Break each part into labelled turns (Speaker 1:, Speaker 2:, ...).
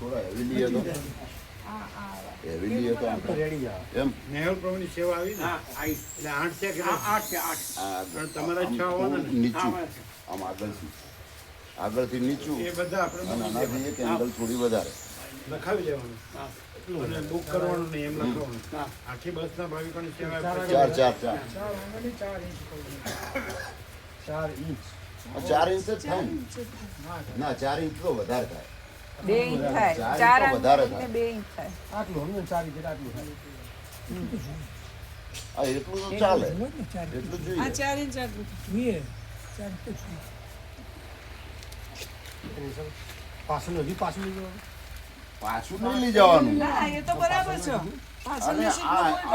Speaker 1: થોડા હેવી લઈએ તો.
Speaker 2: આ આ
Speaker 1: હેવી લઈએ તો આમ
Speaker 3: રેડી આવે
Speaker 1: એમ?
Speaker 4: નેહલ પ્રભુની સેવા આવી ને એટલે આઠ છે કે આઠ છે આઠ. તમારા છ હોવાના ને?
Speaker 1: નીચું. આમ આગળથી. આગળથી નીચું.
Speaker 4: એ બધા
Speaker 1: અને
Speaker 4: આપણે
Speaker 1: આનાથી એક એંગલ થોડી વધારે.
Speaker 4: લખાવી લેવાનું અને બુક કરવાનું નહીં એમ લખવાનું. આખી બસના ભાવિકોની સેવા
Speaker 1: ચાર ચાર ચાર
Speaker 2: ચાર. ઇંચ
Speaker 3: ચાર
Speaker 1: જ થાય ના? ચાર ઇંચ તો વધારે થાય.
Speaker 2: બે ઇંચ થાય.
Speaker 1: ચાર
Speaker 2: આંગળી
Speaker 1: થાય.
Speaker 2: બે ઇંચ થાય.
Speaker 3: આટલું હમણાં ચાર ઇંચ આટલું થાય.
Speaker 1: આ એટલું તો ચાલે. એટલું
Speaker 2: આ ચાર ઇંચ આટલું
Speaker 3: એની સામે પાછળ હજી પાછળ લઈ જવાનું
Speaker 1: પાછું નહીં લઈ જવાનું.
Speaker 2: ના એ તો બરાબર છે.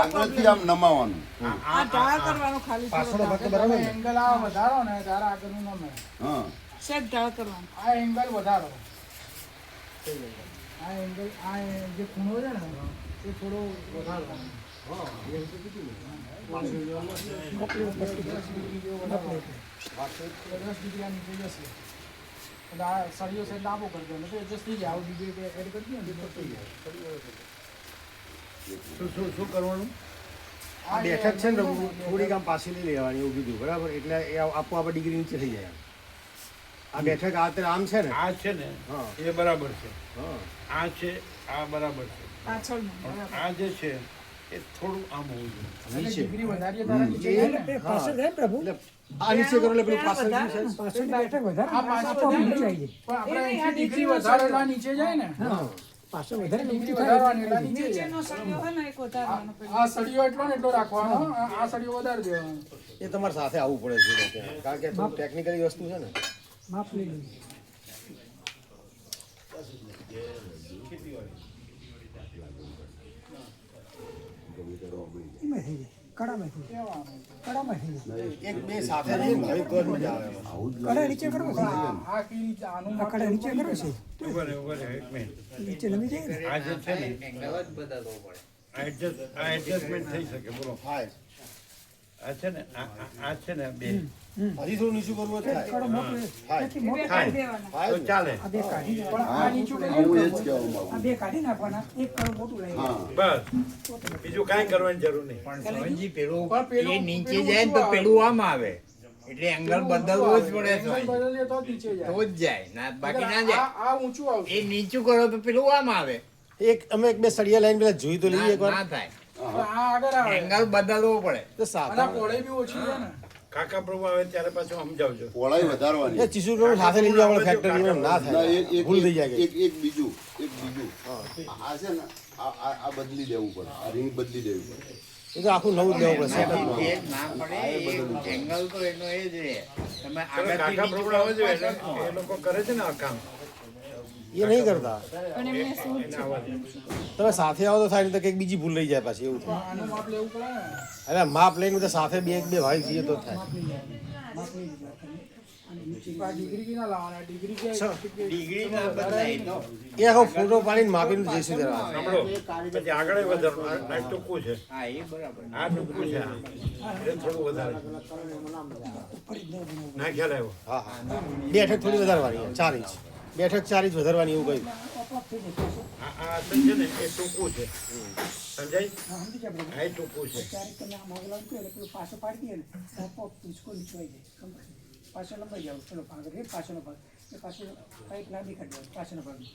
Speaker 1: આગળથી આમ નમાવાનું.
Speaker 2: આ ઢાળ કરવાનું ખાલી પાછળ
Speaker 3: ભાગ બરાબર.
Speaker 5: એંગલ આ વધારો ને ત્યારે આગળનું નમે.
Speaker 1: હા.
Speaker 2: સેટ ઢાળ કરવાનું.
Speaker 5: આ એંગલ વધારો. આ એંગલ આ જે ખૂણો છે ને એ થોડો વધારો દસ ડિગ્રી આ નીચે જશે એટલે આ સળિયો છે ડાબો કરી દો તો એડજસ્ટ થઈ જાય આવું ડિગ્રી એડ કરી દો ને તો થઈ જાય
Speaker 4: શું શું શું કરવાનું
Speaker 3: આ બેઠક છે ને રઘુ, થોડીક આમ પાછી લઈ લેવાની એવું કીધું બરાબર? એટલે એ આપો આપણે ડિગ્રી નીચે થઈ જાય આ બેઠક આ આમ છે ને?
Speaker 4: આ છે ને
Speaker 3: હા.
Speaker 4: એ બરાબર છે. આ છે આ બરાબર છે. આ જે છે એ થોડું આમ હોવું જોઈએ.
Speaker 3: આ નીચે કરો એટલે પેલું પાછળ
Speaker 2: વધારે
Speaker 5: આ પાછળ પણ આપણે ડિગ્રી વધારે. નીચે જાય ને?
Speaker 3: પાછળ
Speaker 5: ડિગ્રી વધારવાની એટલે
Speaker 2: નીચેનો સળિયો હોય ને એક વધારવાનો
Speaker 5: આ સળિયો એટલો ને એટલો રાખવાનો આ આ સળિયો વધારી દેવાનો.
Speaker 3: એ તમારે સાથે આવવું પડે છે. કારણ કે ટેકનિકલી વસ્તુ છે ને. એક લઈ સાથે રહીને ભાવિક તો જ મજા આવે. એમાં.
Speaker 1: આવું જ લાગે
Speaker 5: આ આ કઈ રીતે આનું માપ લેવું પડે ને.
Speaker 4: ઊભા રહે, ઊભા રહે, એક મિનિટ. આ જે છે ને આ adjust- આ adjustment થઈ શકે બોલો.
Speaker 3: થાય
Speaker 4: આ છે ને આ આ- આ છે ને બે.
Speaker 3: હજી થોડું નીચું કરવું થાય.
Speaker 2: એ બે
Speaker 4: થાય.
Speaker 2: કાઢી દેવાના.
Speaker 3: થાય.
Speaker 4: તો
Speaker 3: જ ને.
Speaker 4: ચાલે
Speaker 5: પણ આ નીચું કરીએ
Speaker 1: હું એ
Speaker 5: ને
Speaker 1: જ કહેવા માંગુ હા.
Speaker 4: બસ. બીજું કાંઈ કરવાની જરૂર નહીં.
Speaker 6: પેલું- એ નીચે જાય ને તો પેલું આમ આવે. એટલે એંગલ બદલવો જ પડે
Speaker 5: તો જ જાય.
Speaker 6: ના બાકી ના જાય.
Speaker 5: આ ઊંચું આવશે.
Speaker 6: એ નીચું કરો તો પેલું આમ આવે.
Speaker 3: એક અમે એક બે સળિયા લાઈન પેલા જોઈ તો લઈએ
Speaker 6: એક
Speaker 3: વાર
Speaker 6: ના થાય.
Speaker 5: પણ
Speaker 6: એંગલ બદલવો પડે.
Speaker 3: તો
Speaker 5: અને આ બી ઓછી છે ને.
Speaker 4: કાકા પ્રભુ આવે ત્યારે પાછું સમજાવજો.
Speaker 1: પહોળાઈ વધારવાની.
Speaker 3: એ ચીસુ પ્રભુ સાથે લઈ જવા ફેક્ટરી ના
Speaker 1: ના,
Speaker 3: થાય.
Speaker 1: એક- એક-
Speaker 3: ભૂલ થઈ જાય
Speaker 1: એક એક બીજું એક બીજું. આ છે ને આ આ- આ બદલી દેવું પડે. આ રીંગ બદલી દેવી પડે.
Speaker 3: એ તો આખું નવું દેવું પડે.
Speaker 6: એ જ ના પડે. એંગલ તો એનો એ જ રહે. તમે આગળ
Speaker 4: કાકા પ્રભુ આવે છે એ લોકો કરે છે ને આ કામ.
Speaker 3: એ નહીં કરતા. તમે સાથે આવો તો થાય તો કંઈક બીજી ભૂલ લઈ જાય પાછી એવું થાય.
Speaker 5: આનું માપ લેવું પડે ને
Speaker 3: અરે માપ લઈને તો સાથે બે એક બે ભાઈ જઈએ તો થાય.
Speaker 5: બી
Speaker 3: એ આખો ફોટો પાડીને માપીને જઈશું જરા.
Speaker 4: આગળ વધારવાનું આ- આ ટૂંકું છે.
Speaker 6: હા એ બરાબર.
Speaker 4: આ ટૂંકું છે. આ. થોડું વધારે. ના ખ્યાલ આવ્યો.
Speaker 3: હા હા. બેઠક થોડી વધારવાની ચાર ઇંચ. બેઠક ચારી જ વધારવાની એવું કહ્યું
Speaker 4: આ છે ને એ ટૂંકું છે. સમજાય? આ એ ટૂંકું છે.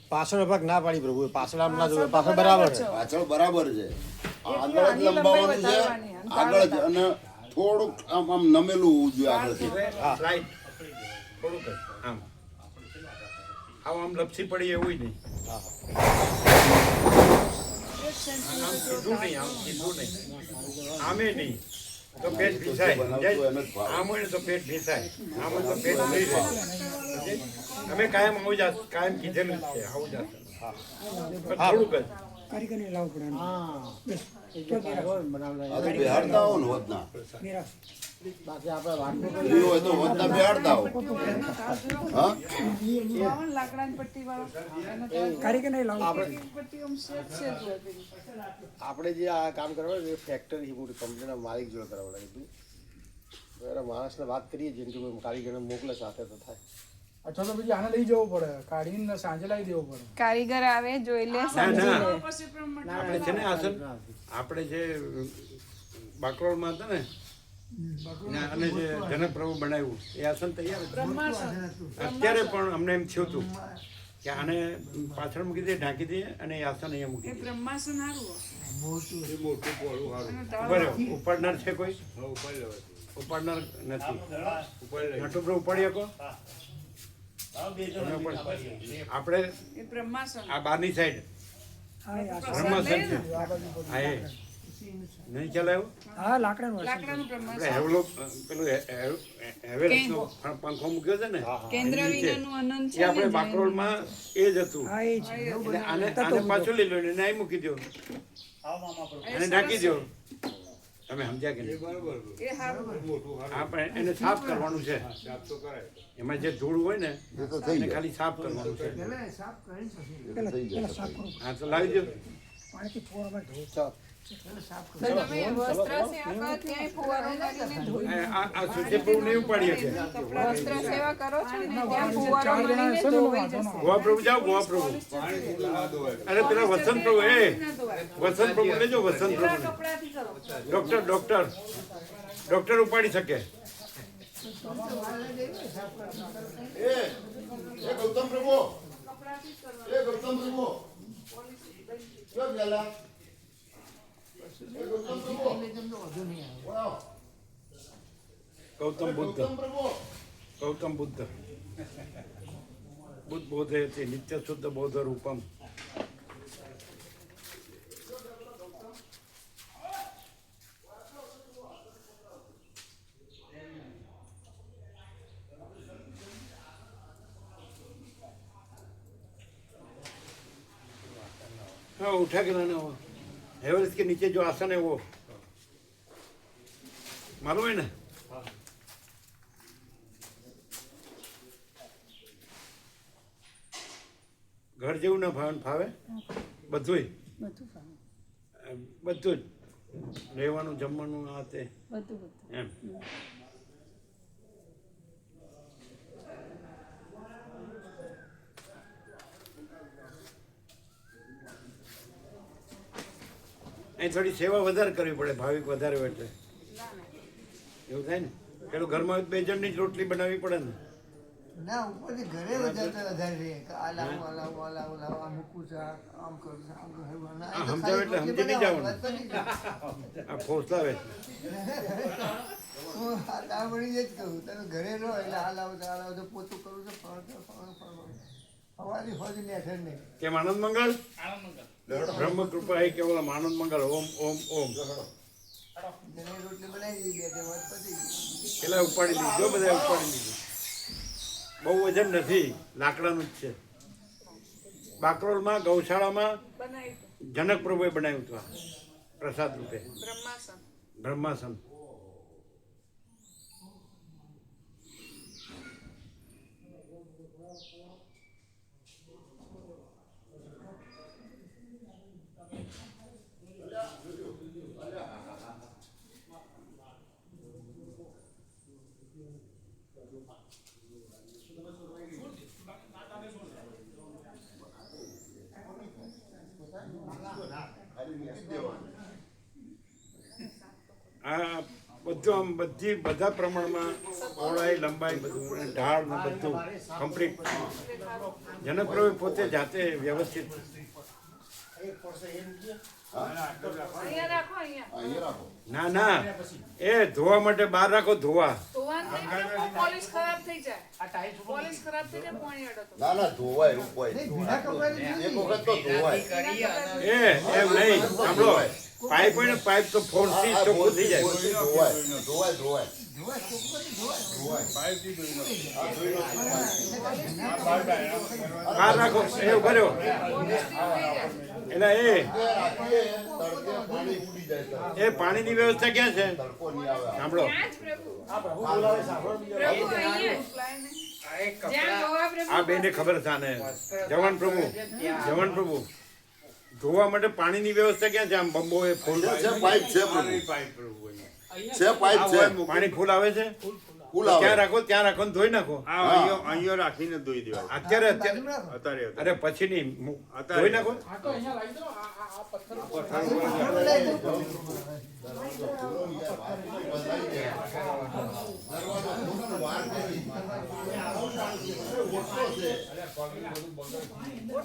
Speaker 3: પાછળનો ભાગ. ના પાડી પ્રભુ પાછળ આમ ના જોવે પાછળ બરાબર છે.
Speaker 1: પાછળ બરાબર છે. આગળ લંબાવવાનું
Speaker 2: લંબાઈ
Speaker 1: છે.
Speaker 2: અને
Speaker 1: આગળ જ અને થોડુંક આમ આમ નમેલું હોવું જોઈએ આગળથી
Speaker 4: થોડુંક આમ. આમ આમ લપસી પડી એવું નહીં. આમ સીધું નહીં આમ સીધું નહીં. આમે નહીં. તો પેટ ભીસાય. આમ હોય તો પેટ ભીસાય. આમ હોય તો પેટ જાય અમે કાયમ આવું જાત કાયમ કીધેલું છે. આવું જ. આસન. પણ
Speaker 1: પડે તો બેહાડતા હો ને વધના ફ્રી હોય. તો વધના બેહાડતા હો હા
Speaker 2: લાકડાની પટ્ટી વાળો એનો તો પટ્ટી આમ સેજ સેજ
Speaker 3: આપણે જે આ કામ કરવાનું એ ફેક્ટરી મોટી કંપનીના માલિક જોડે કરાવડાવ્યું હતું. માણસને વાત કરીએ જેમ કે કારીગરને મોકલે સાથે તો થાય.
Speaker 5: અથવા તો પછી આને લઈ જવો પડે. કાઢીને સાંજે લાવી દેવો પડે.
Speaker 2: કારીગર આવે જોઈ લે પ્રમાણે
Speaker 4: આપણે છે ને આસન આપણે જે બાકરોલમાં હતા ને અને જે જનક પ્રભુ બનાવ્યું એ આસન તૈયાર અત્યારે પણ અમને એમ થયું હતું કે આને પાછળ મૂકી દઈએ ઢાંકી દઈએ અને એ આસન અહીંયા મૂકી
Speaker 2: બ્રહ્માસન હારું
Speaker 4: ઊભા રહો. ઉપાડનાર છે કોઈ? ઉપાડનાર નથી. નટુ પ્રભુ ઉપાડી શકો? આપણે આ બારની સાઈડ બ્રહ્માસન છે. હા એ નહીં ચલાવ્યું
Speaker 5: હા લાકડાનું
Speaker 2: લાકડાનું
Speaker 4: આપણે હેવલો પેલું હે- હે- હેવેલ્સનો પંખો મૂક્યો છે ને?
Speaker 2: કેન્દ્ર. વિનાનું અનંત
Speaker 4: એ
Speaker 2: છે
Speaker 4: આપણે બાકરોલમાં એ જ હતું. એટલે આને આને પાછું લઈ લો ને એને મૂકી દો અને ઢાંકી દો તમે સમજ્યા કે નહીં? આપણે એને સાફ કરવાનું છે. એમાં જે ધૂળ હોય ને
Speaker 1: એ તો થઈ
Speaker 4: એને ખાલી સાફ કરવાનું છે. હા તો લાવી દો
Speaker 2: પાણીથી વસ્ત્ર
Speaker 4: અરે પેલા વસંત પ્રભુ એ. વસંત પ્રભુ લેજો વસંત પ્રભુ. Doctor doctor. ડોક્ટર ઉપાડી શકે.
Speaker 1: એ એ ગૌતમ પ્રભુ. એ ગૌતમ પ્રભુ. ગૌતમ
Speaker 4: બુદ્ધ.
Speaker 1: ગૌતમ
Speaker 4: બુદ્ધ. બુદ્ધ બોધે છે નિત્ય શુદ્ધ બોધ રૂપમ. ઉઠા કે ના हेवल्स के नीचे जो आसन है वो मालूम है ना ઘર જેવું ના ભાવે ફાવે બધુંય એમ, બધું જ રહેવાનું જમવાનું આ તે એમ અહીં થોડી સેવા વધારે કરવી પડે ભાવિક વધારે હોય એટલે એવું થાય ને? પેલું ઘરમાં બે જણની જ રોટલી બનાવવી પડે ને.
Speaker 7: ના ઉપરથી ઘરે વધારે વધારે રહે કે આ લાવું આ લાવું આ લાવું લાવું આ મૂકું છું આમ કરું છું આમ કરું એ
Speaker 4: સમજાવે એટલે સમજી નહીં જવાનું.
Speaker 7: વાત કરી. છે.
Speaker 4: આ ફોસલાવે.
Speaker 7: હું આ જ કહું તમે ઘરે રહો એટલે આ લાવો આ લાવો તો પોતું કરું છું ફળ ફળ ફળ નહીં.
Speaker 4: કેમ આનંદ મંગળ બ્રહ્મ કૃપા એ કેવલમ આનંદ મંગલ ઓમ ઓમ ઓમ.
Speaker 7: દીધી
Speaker 4: પેલા ઉપાડી લીધો બધા ઉપાડી લીધું. બહુ વજન નથી લાકડાનું જ છે. બાકરોલમાં ગૌશાળામાં જનક પ્રભુએ બનાવ્યું હતું પ્રસાદ રૂપે.
Speaker 2: બ્રહ્માસન.
Speaker 4: બ્રહ્માસન
Speaker 1: ખાલી મૂકી જ દેવાનું.
Speaker 4: આ બધું આમ બધી બધા પ્રમાણમાં પહોળાઈ લંબાઈ બધું અને ઢાળ ને બધું કમ્પ્લીટ જનક પ્રભુ પોતે જાતે વ્યવસ્થિત. ના ના. એ ધોવા માટે બહાર રાખો ધોવા.
Speaker 2: પોલિશ ખરાબ થઈ જાય. પોલિશ ખરાબ થઈ જાય પાણી અડે
Speaker 1: ના ના ધોવાય એવું કોઈ એક વખત તો ધોવાય.
Speaker 4: એ એમ નહીં સાંભળો. પાઇપ હોય ને પાઇપ તો ફોર્સથી ચોખ્ખું થઈ જાય.
Speaker 1: ધોવાય ધોવાય.
Speaker 7: ધોવાય.
Speaker 4: બહાર રાખો. એ ઊભા એટલે એ. એ પાણીની વ્યવસ્થા ક્યાં છે? સાંભળો. આ બેને ખબર છે આને. જવાન પ્રભુ. જવાન પ્રભુ. ધોવા માટે પાણીની વ્યવસ્થા ક્યાં છે? આમ બંબો એ ફૂલ
Speaker 1: છે, પાઇપ છે પ્રભુ. છે પાઇપ છે.
Speaker 4: પાણી ફૂલ આવે છે. ત્યાં રાખો ત્યાં રાખો ને ધોઈ નાખો.
Speaker 6: આ અહીંયો અહીંયો રાખીને ધોઈ દેવા
Speaker 4: અત્યારે અત્યારે. અરે પછી નહીં મુ-
Speaker 6: અત્યારે.
Speaker 4: ધોઈ નાખો.
Speaker 5: આ તો અહીંયા લાવી દો આ આ આ પથ્થર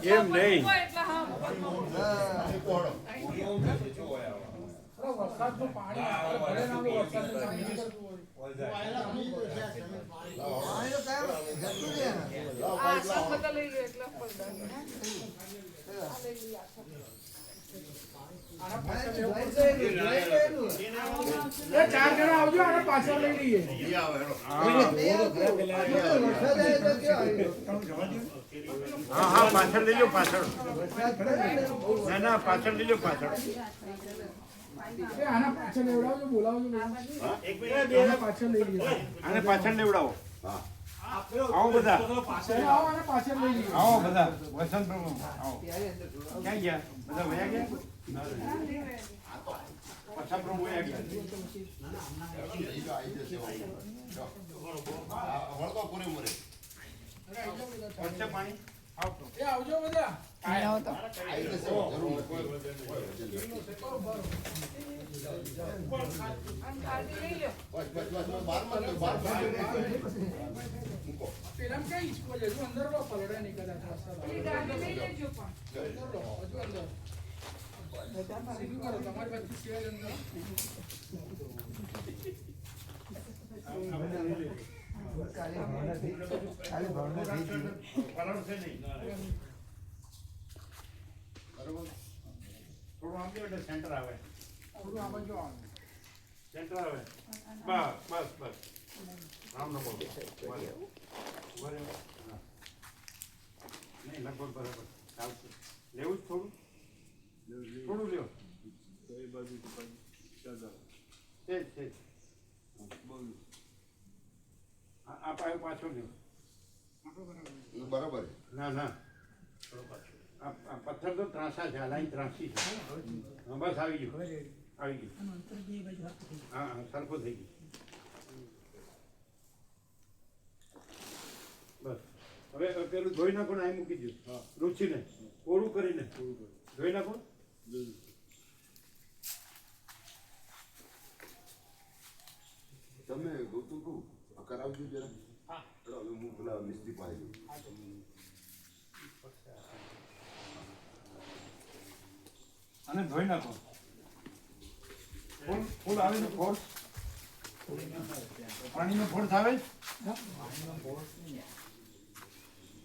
Speaker 4: એમ નહીં.
Speaker 2: એટલે
Speaker 5: પાણી. ચાર જણા આવજો આને પાછળ લઈ લઈએ?
Speaker 4: હા હા, પાછળ લઈ લો પાછળ
Speaker 7: ને.
Speaker 4: પાછળ લઈ લો પાછળ
Speaker 5: આના પાછળ લેવડાવજો બોલાવજો આના પાછળ લઈ લઈએ
Speaker 4: આને પાછળ લેવડાવો.
Speaker 1: હા.
Speaker 4: આવો બધા.
Speaker 5: આવો આને પાછળ લઈ લઈએ
Speaker 4: આવો બધા. વસંત પ્રભુ આવો. ક્યાં ગયા? બધા વયા ગયા? પાછા પ્રભુ વયા ગયા.
Speaker 1: વળતો પૂરે મૂરે.
Speaker 4: પાણી?
Speaker 5: આવજો બધા
Speaker 2: આવો તો
Speaker 1: આવી જશે, જરૂર. બસ, બસ,
Speaker 5: અંદર લો પલડે
Speaker 2: નીકળ્યા ગાડી લઈ લેજો
Speaker 5: તમારી
Speaker 4: પાસે થોડું આમ એટલે સેન્ટર આવે
Speaker 5: થોડું આ બાજુ આવો.
Speaker 4: સેન્ટર આવે બસ બસ બસ રામ નમો. નહીં લગભગ બરાબર ચાલશે લેવું જ થોડું થોડું લ્યો તે જ તે જ આ પાયો પાછો લ્યો.
Speaker 1: એ બરાબર છે.
Speaker 4: ના ના. આ આ પથ્થર તો ત્રાસા છે આ લાઈન ત્રાસી છે. હા, બસ આવી ગયું. આવી ગયું. હા હા સરખો થઈ ગયું. બસ. હવે હવે પેલું ધોઈ નાખો ને અહીં મૂકી દો રૂચીને. ઓળું કરીને. ધોઈ નાખો.
Speaker 1: તમે ગૌતમ કહું? કરાવજો જરા ચલો, હવે હું પેલા મિસ્ત્રી પાસે જઉં.
Speaker 4: અને ધોઈ નાખો. ફૂલ ફૂલ આવે છે ફોર્સ પાણીનો ફોર્સ આવે?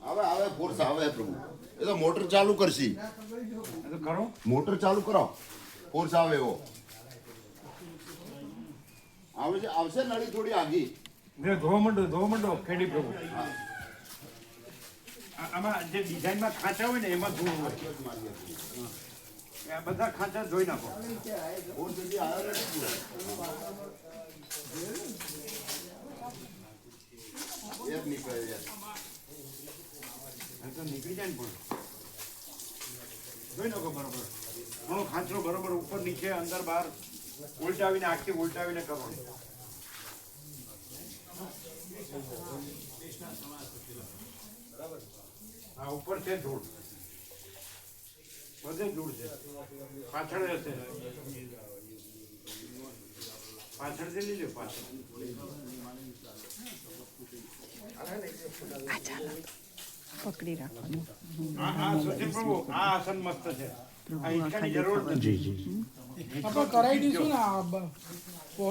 Speaker 1: આવે આવે ફોર્સ આવે પ્રભુ. એ તો મોટર ચાલુ કરશી.
Speaker 4: એ તો કરો
Speaker 1: મોટર ચાલુ કરો. ફોર્સ આવે એવો. આવે છે આવશે નળી થોડી આગી.
Speaker 4: ને ધોવા માંડો ધોવા માંડો ખેડી પ્રભુ આ- આમાં જે ડિઝાઇનમાં ખાંચા હોય ને એમાં ધોવું હોય. આ બધા ખાંચા ધોઈ નાખો.
Speaker 1: નીકળે
Speaker 4: જાય ને પણ. જોઈ નાખો બરોબર. ઘણો ખાંચરો બરોબર ઉપર નીચે અંદર બહાર ઉલટાવીને આખી ઉલટાવીને કરવાનું. હા ઉપર છે ધૂળ. બધે ધૂળ છે. પાછળ હશે પાછળથી લીધો પાછળ.
Speaker 2: પકડી રાખવાનું.
Speaker 4: આ આ સચિન પ્રભુ આ આસન મસ્ત છે. આ હિંચકાની જરૂર નથી.
Speaker 5: આપણે કરાવી દઈશું ને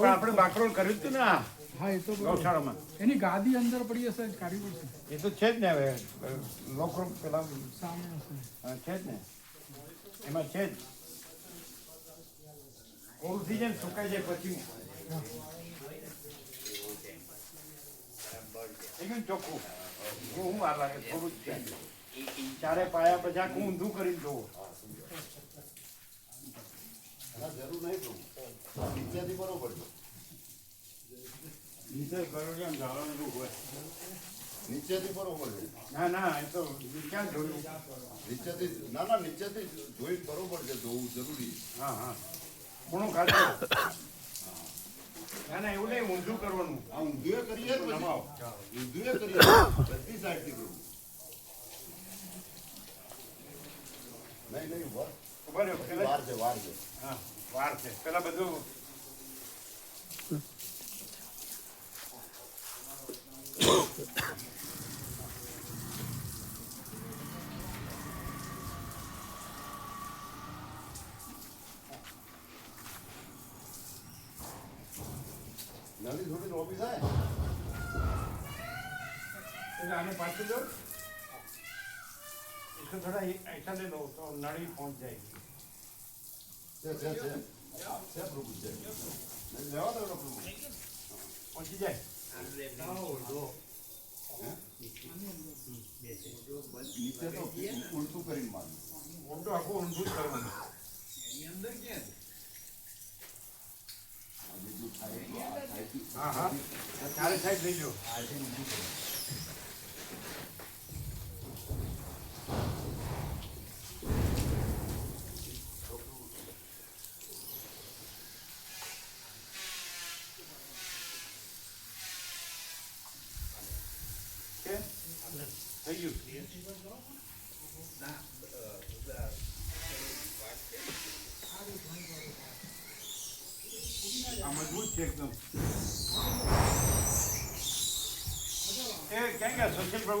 Speaker 4: આપણે બાકરોલ કર્યું હતું ને આ.
Speaker 5: હા એ તો.
Speaker 4: ગૌશાળામાં
Speaker 5: એની ગાદી અંદર પડી હશે પડશે.
Speaker 4: એ તો છે જ ને હવે લોકો પેલા
Speaker 5: સામે હશે.
Speaker 4: છે જ ને. એમાં છે જ. ઓલું ને સુકાઈ જાય પછી. એકદમ ચોખ્ખું. હું હું વાર લાગે થોડું જ છે. ચારે પાયા પછી આખું ઊંધું કરીને જોવો
Speaker 1: જરૂર નહીં બરોબર છે.
Speaker 4: નીચે ગરોડિયા ઝાડવાનું બહુ હોય
Speaker 1: નીચેથી બરોબર છે
Speaker 4: ના ના એ તો ક્યાં જોયું
Speaker 1: નીચેથી ના ના નીચેથી જોઈ બરોબર છે જોવું જરૂરી
Speaker 4: હા હા ઘણું ખાધું ના ના એવું નહીં ઊંધું કરવાનું
Speaker 1: આ ઊંધું કરીએ
Speaker 4: નમાવો
Speaker 1: ઊંધું કરીએ બધી સાઈડથી કરવું નહીં નહીં વાર વાર છે વાર છે
Speaker 4: હા વાર છે પેલા બધું
Speaker 1: નવી થોડી લોબી થાય
Speaker 4: એટલે આને પાછું દો इसको थोड़ा ऐसा ले लो तो नाड़ी पहुंच जाएगी
Speaker 1: છે છે નીચે તો ઉલટું કરીને મારવું
Speaker 4: ઊંધું આખું ઊંધું જ કરવાનું
Speaker 1: તો આ સાઈડથી
Speaker 4: હા હા ચારે સાઈડ લઈ જાઓ
Speaker 1: આજે ઊંધું
Speaker 4: કે થઈ ગયું આ મજબૂત છે એકદમ એ ક્યાં ગયા સચિન પ્રભુ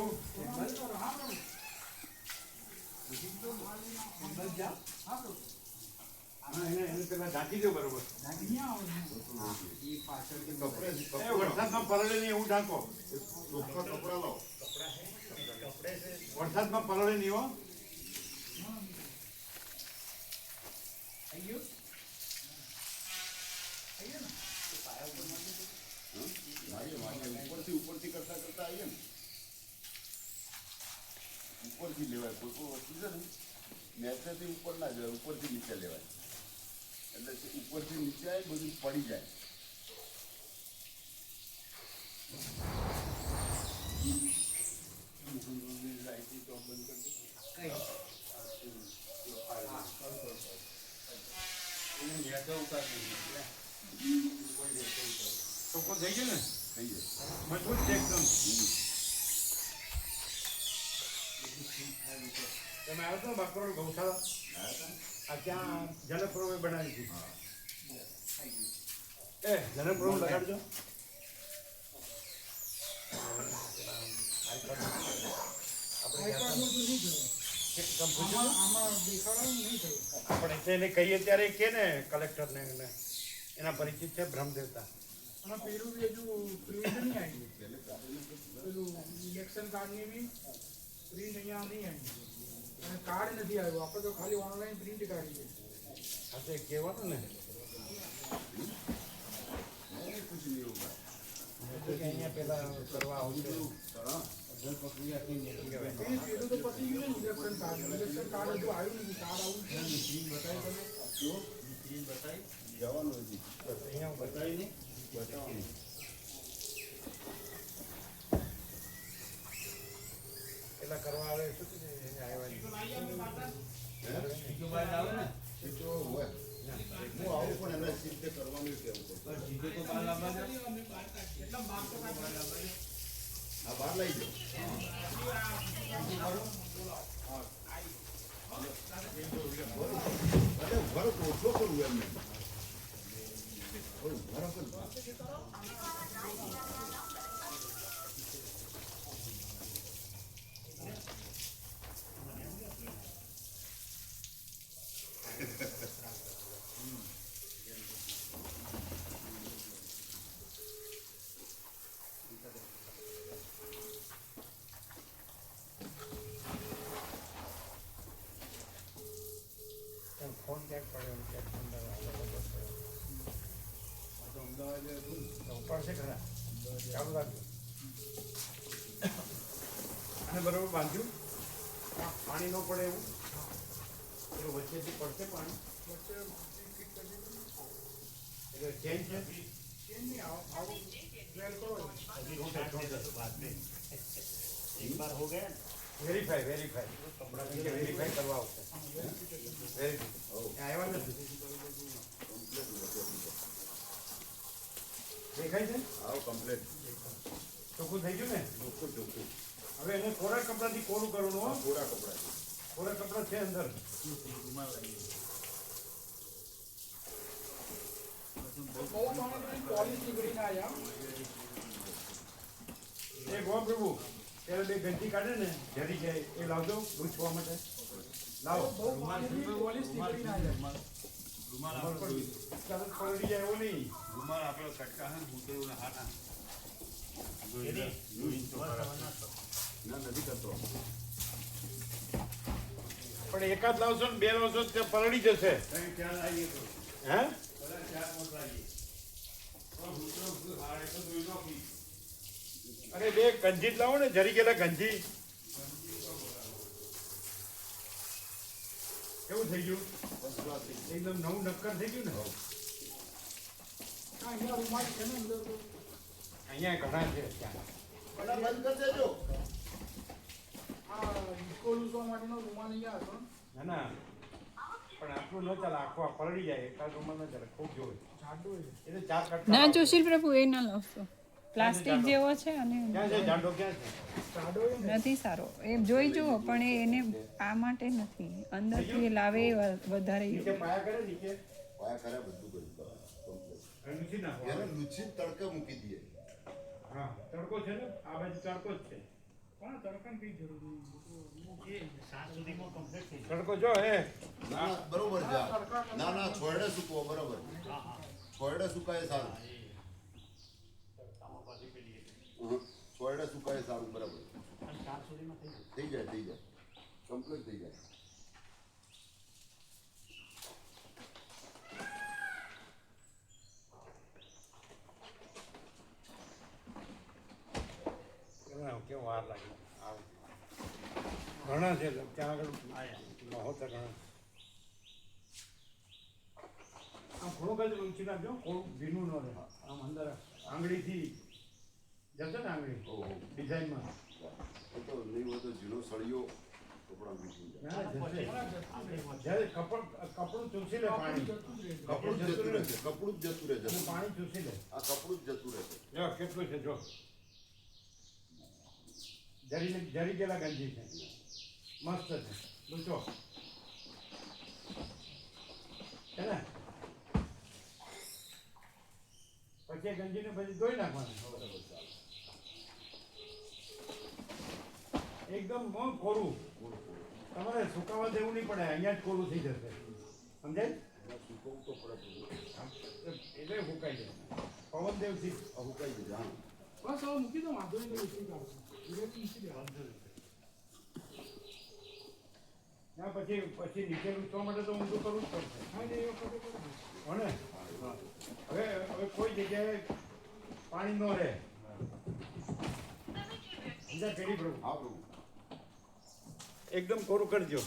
Speaker 4: હા, એને એને પેલા ઢાંકી દો બરોબર વરસાદમાં પલળે નહીં એવું ઢાંકો
Speaker 1: કપડા લો
Speaker 4: વરસાદમાં પલળે નહીં હો.
Speaker 1: મારીએ મારીએ ઉપરથી ઉપરથી કરતા કરતા આવીએ ને ઉપરથી લેવાય. કોઈ કોઈ વસ્તુ છે ને નેચરથી ઉપર ના જવાય ઉપરથી નીચે લેવાય. એટલે ઉપરથી નીચે આવે બધું પડી જાય.
Speaker 4: થઈ ગયો ને?
Speaker 1: થઈ જાય
Speaker 4: મજબૂત એકદમ. તમે આવ્યો તો બાકરોલ ગૌશાળા? આ ત્યાં જનપ્રભુએ બનાવી હતી. એ જનપ્રભુ લગાડજો. આપણે એને કહીએ ત્યારે કે ને કલેક્ટરને ને એના પરિચિત છે બ્રહ્મદેવતા.
Speaker 5: અને પેલું બી હજુ પ્રિન્ટ નહીં આવી. પેલું ઇલેક્શન કાર્ડની બી પ્રિન્ટ અહીંયા નહીં આવી. અને કાર્ડ નથી આવ્યું. આપણે તો ખાલી ઓનલાઈન પ્રિન્ટ કાઢી છે
Speaker 4: કહેવાનું ને. અહીંયા પેલા કરવા આવશે.
Speaker 1: હા.
Speaker 5: એ તો પતી ગયું ઇલેક્શન કાર્ડ ઇલેક્શન કાર્ડ હજુ આવ્યું નથી. કાર્ડ આવું છે.
Speaker 1: જવાનું હજી
Speaker 4: અહીંયા બતાવી નહીં પેલા કરવા આવે શું
Speaker 1: બહાર લઈ જાઓ. તો ઓછો કરવું એમને ઓય, ઉભારો કર.
Speaker 4: ફોન ક્યાંક પડ્યો ને ક્યાંક અંદર આવ્યો, ખબર પડ્યો. તો પડશે ખરા ચાલુ રાખજો અને બરોબર બાંધ્યું. પાણી ન પડે એવું. એટલે વચ્ચેથી પડશે પાણી. એટલે ચેન્જ છે?
Speaker 5: આવું આવું ટ્રેલ કરો
Speaker 4: વેરીફાઈ વેરીફાઈ વેરીફાઈ કરવા આવશે. વેરીફાઈ આવ્યા નથી દેખાય છે?
Speaker 1: આવો કમ્પ્લેટ
Speaker 4: ચોખ્ખું થઈ ગયું ને?
Speaker 1: ચોખ્ખું ચોખ્ખું.
Speaker 4: હવે એને કોરા કપડાથી કોરું કરવાનું થોડા
Speaker 1: પૂરા કપડા
Speaker 4: કોરા કપડા છે અંદર.
Speaker 5: બહુ
Speaker 4: ગો હો પ્રભુ ત્યારે બે કાઢે ને જરી જાય એ લાવજો લૂછવા માટે. લાવો.
Speaker 5: બહુ પાણી પોલિશ નીકળીને આવ્યા
Speaker 4: ઉપર પર તરત પલળી જાય એવું નહીં.
Speaker 1: ના નથી કરતો
Speaker 4: પણ એકાદ લાવશો ને બે લાવશો તો પલળી જશે. હે? અરે બે ગંજી જ લાવો ને જરી ગયેલા ગંજી. કેવું થઈ ગયું? એકદમ નવું નક્કર થઈ ગયું ને?
Speaker 5: અહીંયા
Speaker 4: ઘણા છે ત્યાં.
Speaker 1: બંધ કરી દેજો
Speaker 5: આ ડિસ્કો લૂસવા રૂમાલ અહીંયા હતો.
Speaker 4: ના ના. પણ આટલું ન ચાલે આખો પલળી જાય એકાદ રૂમમાં ન ચાલે ખૂબ જોવે.
Speaker 5: જાડો છે.
Speaker 4: એટલે ચાર કટકા
Speaker 2: ના
Speaker 4: લાવો.
Speaker 2: જોશી પ્રભુ એ ના લાવશો પ્લાસ્ટિક જેવો છે અને
Speaker 4: જાડો ક્યાં છે?
Speaker 2: નથી સારો. એ જોઈ જુઓ પણ એ એને આ માટે નથી. અંદરથી લાવે એ વધારે
Speaker 4: નીચે પાયા કરે
Speaker 1: પાયા બધું તડકે મૂકી દઈએ.
Speaker 4: હા તડકો છે ને? આ બાજુ તડકો જ છે. જો હે.
Speaker 1: ના ના, બરોબર ના ના છોડે સૂકવો બરોબર. છોડે સુકાય સારું. હં, છોડે સુકાય સારું બરાબર. થઈ જાય થઈ જાય. કમ્પ્લીટ થઈ જાય.
Speaker 4: કેવું લાગે. ઘણા છે ત્યાં આગળ હોતા ઘણા. આમ થોડુંક જ ઊંચી નાખજો થોડું ભીનું ન રહે. આમ અંદર આંગળીથી જશે ને આંગળી? ડિઝાઇનમાં.
Speaker 1: તો નહીં હોય તો ઝીણો સળિયો કપડા
Speaker 4: ચૂસી લે પાણી.
Speaker 1: કપડું જ જતું રહેશે કપડું જતું રહે
Speaker 4: પાણી ચૂસી લે
Speaker 1: આ કપડું જ જતું રહેશે
Speaker 4: જો કેટલું છે જો. જરી જરી ગયેલા ગંજી છે. મસ્ત છે. લૂચો છે ને? પછી ગંજીને પછી ધોઈ નાખવાનું. એકદમ બહુ કોરું. તમારે સુકાવા દેવું નહીં પડે. અહીંયા જ કોરું થઈ જશે. સમજાય?
Speaker 1: સુકવવું તો
Speaker 4: એટલે સુકાઈ જાય. પવન દેવથી
Speaker 1: અહુકાઈ જશે હા
Speaker 5: બસ હવે મૂકી દો, વાંધો નહીં કાઢો ધીરેથી મૂકી
Speaker 4: ના પછી પછી નીચે લૂંટવા માટે તો ઊંધું કરવું જ પડશે
Speaker 5: હા એ વખતે કરો.
Speaker 4: હવે હવે કોઈ જગ્યાએ પાણી ન રહે બીજા પેઢી પ્રભુ
Speaker 1: હા પ્રભુ
Speaker 4: એકદમ કોરું કરજો